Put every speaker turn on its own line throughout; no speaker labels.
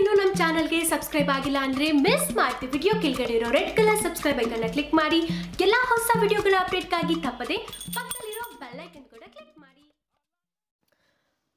ಇನ್ನೂ ನಮ್ಮ ಚಾನಲ್ಗೆ ಸಬ್ಸ್ಕ್ರೈಬ್ ಆಗಿಲ್ಲ ಅಂದ್ರೆ ಮಿಸ್ ಮಾಡ್ತಿ ವಿಡಿಯೋ ಕೆಳಗಡೆ ಇರೋ ರೆಡ್ ಕಲರ್ ಸಬ್ಸ್ಕ್ರೈಬ್ ಐಕನ್ನ ಕ್ಲಿಕ್ ಮಾಡಿ. ಎಲ್ಲ ಹೊಸ ವಿಡಿಯೋಗಳ ಅಪ್ಡೇಟ್ಗಾಗಿ ತಪ್ಪದೆ ಪಕ್ಕದಲ್ಲಿರೋ ಐಕನ್ ಕೂಡ ಕ್ಲಿಕ್ ಮಾಡಿ.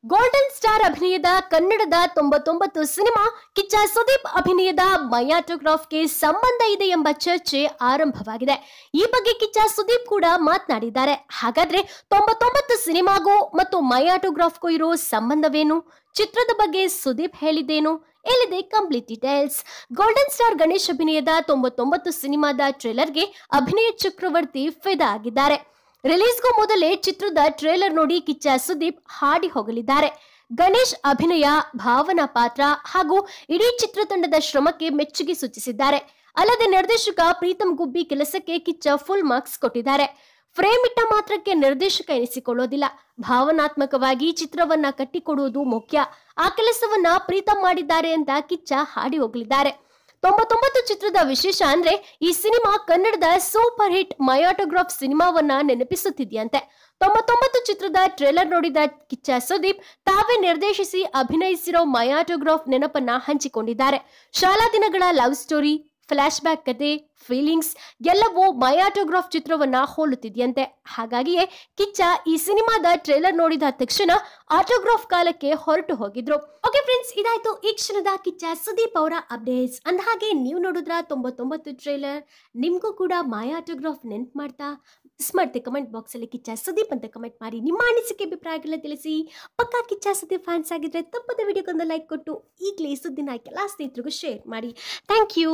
ಗೋಲ್ಡನ್ ಸ್ಟಾರ್ ಅಭಿನಯದ ಕನ್ನಡದ ತೊಂಬತ್ತೊಂಬತ್ತು ಸಿನಿಮಾ ಕಿಚ್ಚ ಸುದೀಪ್ ಅಭಿನಯದ ಮಯಾಟೋಗ್ರಾಫ್ಗೆ ಸಂಬಂಧ ಇದೆ ಎಂಬ ಚರ್ಚೆ ಆರಂಭವಾಗಿದೆ. ಈ ಬಗ್ಗೆ ಕಿಚ್ಚ ಸುದೀಪ್ ಕೂಡ ಮಾತನಾಡಿದ್ದಾರೆ. ಹಾಗಾದ್ರೆ ತೊಂಬತ್ತೊಂಬತ್ತು ಸಿನಿಮಾಗೂ ಮತ್ತು ಮಯಾಟೋಗ್ರಾಫ್ಗೂ ಇರೋ ಸಂಬಂಧವೇನು? ಚಿತ್ರದ ಬಗ್ಗೆ ಸುದೀಪ್ ಹೇಳಿದ್ದೇನು? ಎಲ್ಲಿದೆ complete details golden star Ganesh ಅಭಿನಯದ ತೊಂಬತ್ತೊಂಬತ್ತು ಸಿನಿಮಾದ ಟ್ರೇಲರ್ಗೆ ಅಭಿನಯ ಚಕ್ರವರ್ತಿ ಫಿದಾ ಆಗಿದ್ದಾರೆ. ರಿಲೀಸ್ಗೂ ಮೊದಲೇ ಚಿತ್ರದ ಟ್ರೇಲರ್ ನೋಡಿ ಕಿಚ್ಚ ಸುದೀಪ್ ಹಾಡಿ ಹೋಗಲಿದ್ದಾರೆ ಗಣೇಶ್ ಅಭಿನಯ ಭಾವನಾ ಪಾತ್ರ ಹಾಗೂ ಇಡೀ ಚಿತ್ರತಂಡದ ಶ್ರಮಕ್ಕೆ ಮೆಚ್ಚುಗೆ ಸೂಚಿಸಿದ್ದಾರೆ. ಅಲ್ಲದೆ ನಿರ್ದೇಶಕ ಪ್ರೀತಮ್ ಗುಬ್ಬಿ ಕೆಲಸಕ್ಕೆ ಕಿಚ್ಚ ಫುಲ್ ಮಾರ್ಕ್ಸ್ ಕೊಟ್ಟಿದ್ದಾರೆ. ಫ್ರೇಮ್ ಇಟ್ಟ ಮಾತ್ರಕ್ಕೆ ನಿರ್ದೇಶಕ ಎನಿಸಿಕೊಳ್ಳೋದಿಲ್ಲ. ಭಾವನಾತ್ಮಕವಾಗಿ ಚಿತ್ರವನ್ನ ಕಟ್ಟಿಕೊಡುವುದು ಮುಖ್ಯ. ಆ ಕೆಲಸವನ್ನ ಪ್ರೀತಂ ಮಾಡಿದ್ದಾರೆ ಅಂತ ಕಿಚ್ಚ ಹಾಡಿ ಹೋಗಲಿದ್ದಾರೆ. ತೊಂಬತ್ತೊಂಬತ್ತು ಚಿತ್ರದ ವಿಶೇಷ ಅಂದ್ರೆ ಈ ಸಿನಿಮಾ ಕನ್ನಡದ ಸೂಪರ್ ಹಿಟ್ ಮಯಾಟೋಗ್ರಾಫ್ ಸಿನಿಮಾವನ್ನ ನೆನಪಿಸುತ್ತಿದೆಯಂತೆ. ತೊಂಬತ್ತೊಂಬತ್ತು ಚಿತ್ರದ ಟ್ರೇಲರ್ ನೋಡಿದ ಕಿಚ್ಚ ಸುದೀಪ್ ತಾವೇ ನಿರ್ದೇಶಿಸಿ ಅಭಿನಯಿಸಿರೋ ಮಯಾಟೋಗ್ರಾಫ್ ನೆನಪನ್ನ ಹಂಚಿಕೊಂಡಿದ್ದಾರೆ. ಶಾಲಾ ದಿನಗಳ ಲವ್ ಸ್ಟೋರಿ ಫ್ಲಾಶ್ ಬ್ಯಾಕ್ ಕತೆ ಫೀಲಿಂಗ್ಸ್ ಎಲ್ಲವೂ ಮಯಾಟೋಗ್ರಾಫ್ ಚಿತ್ರವನ್ನ ಹೋಲುತ್ತಿದೆಯಂತೆ. ಹಾಗಾಗಿಯೇ ಕಿಚ್ಚ ಈ ಸಿನಿಮಾದ ಟ್ರೇಲರ್ ನೋಡಿದ ತಕ್ಷಣ ಆಟೋಗ್ರಾಫ್ ಕಾಲಕ್ಕೆ ಹೊರಟು ಹೋಗಿದ್ರು. ಓಕೆ ಫ್ರೆಂಡ್ಸ್ ಇದಾಯ್ತು ಈ ಕ್ಷಣದ ಕಿಚ್ಚ ಸುದೀಪ್ ಅವರ ಅಪ್ಡೇಟ್ಸ್ ಅಂದ ಹಾಗೆ ನೀವು ನೋಡಿದ್ರ ತೊಂಬತ್ತೊಂಬತ್ತು ಟ್ರೇಲರ್ ನಿಮಗೂ ಕೂಡ ಮಾಯಾ ಆಟೋಗ್ರಾಫ್ ನೆನ್ಪು ಮಾಡ್ತಾ? ಮಿಸ್ ಮಾಡ್ತೆ ಕಮೆಂಟ್ ಬಾಕ್ಸಲ್ಲಿ ಕಿಚ್ಚ ಸುದೀಪ್ ಅಂತ ಕಮೆಂಟ್ ಮಾಡಿ. ನಿಮ್ಮ ಅನಿಸಿಕೆ, ಅಭಿಪ್ರಾಯಗಳನ್ನ ತಿಳಿಸಿ. ಪಕ್ಕಾ ಕಿಚ್ಚ ಸುದೀಪ್ ಫ್ಯಾನ್ಸ್ ಆಗಿದ್ರೆ ತಪ್ಪದ ವಿಡಿಯೋಗೊಂದು ಲೈಕ್ ಕೊಟ್ಟು, ಈಗಲೇ ಸುದ್ದಿನ ಎಲ್ಲ ಸ್ನೇಹಿತರಿಗೂ ಶೇರ್ ಮಾಡಿ. Thank you